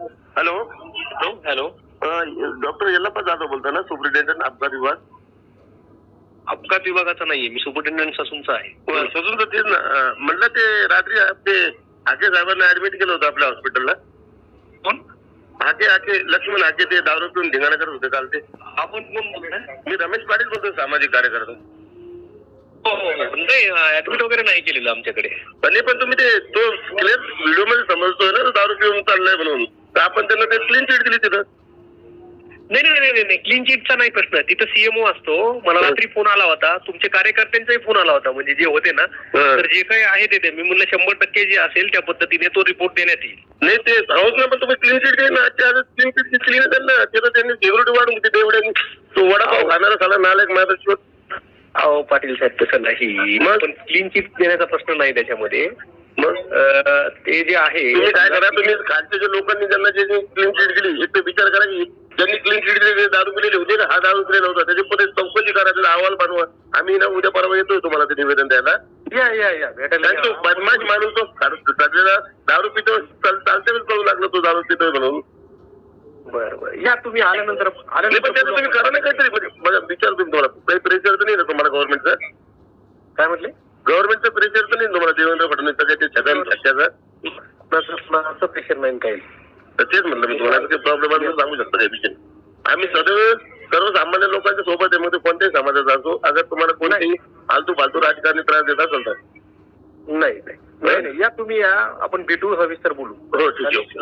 Hello. Hello. Doctor Yallappa Jadhav बोलता ना superintendent अपघात विभाग. अपघात विभागाचा नाहीये मी सुपरिटेंडंट ससूनचा आहे. सजून तर तेच ना. म्हणलं ते रात्री ते हाके साहेबांना ऍडमिट केलं होतं आपल्या हॉस्पिटलला कोण? हाके हाके लक्ष्मण हाके ते दारू पिऊन धिंगाणा करत होते काल ते. आपण कोण बोलताय मी रमेश पाटील बोलतो सामाजिक कार्यकर्ता. हो हो हो. नाही ऍडमिट वगैरे नाही केलेलं आमच्याकडे. पण तुम्ही ते तो क्लिअर व्हिडिओमध्ये समजतोय ना तो दारू पिऊन चाललाय म्हणून. तर आपण त्यांना ते क्लीन चिट दिली तिथं. नाही नाही नाही नाही क्लीन चिटचा नाही प्रश्न. तिथं सीएमओ असतो. मला रात्री फोन आला होता. तुमच्या कार्यकर्त्यांचाही फोन आला होता. म्हणजे जे होते ना. तर जे काही आहे ते मी म्हणलं शंभर टक्के जे असेल त्या पद्धतीने तो रिपोर्ट देण्यात येईल. नाही ते हाऊस ना पण तुम्ही क्लीन चिट घे ना. आज क्लीन चिट क्लीन त्यांना. ते तर त्यांनी सिक्युरिटी वाढून किती एवढ्या तो वडापाव खाणारा साला नालायक माझा अहो पाटील साहेब तसं नाही? पण क्लीन चिट देण्याचा प्रश्न नाही त्याच्यामध्ये. मग ते जे आहे तुम्ही काय करा तुम्ही खालच्या जे लोकांनी त्यांना जे क्लीन चिट दिली एक विचार करा की ज्यांनी क्लीन चिट दिली दारू पिलेले होते का हा दारू पिलेला होता. त्याची पुढे चौकशी करा अहवाल बनवा. आम्ही ना उद्या परवा येतोय तुम्हाला ते निवेदन द्यायला. या या या भेटायला तो. बदमाश माणूस तो सध्याला दारू पितो चाल- चालते कळू लागलो तो दारू पितोय म्हणून. बरं बरं. या तुम्ही आल्यानंतर नाही पण त्याचं तुम्ही करा ना काहीतरी. म्हणजे मला विचारतो मी तुम्हाला. काही प्रेशर तर नाही ना तुम्हाला गव्हर्नमेंटचं काय म्हटले? गव्हर्नमेंटचं प्रेशर तर नाही तुम्हाला देवेंद्र फडणवीसचं काही ते छगन कशाचं असं प्रेशर नाही काही. तर तेच म्हणलं मी तुम्हाला काही प्रॉब्लेम सांगू शकता काही विषय आम्ही सदैव सर्वसामान्य लोकांच्या सोबत आहे मग ते कोणत्याही समाजाचा असो अगर तुम्हाला कोणतेही फालतू फालतू राजकारणी त्रास देत असेल तर. नाही नाही. नाही नाही. या तुम्ही या आपण भेटू सविस्तर बोलू. हो ठीक आहे.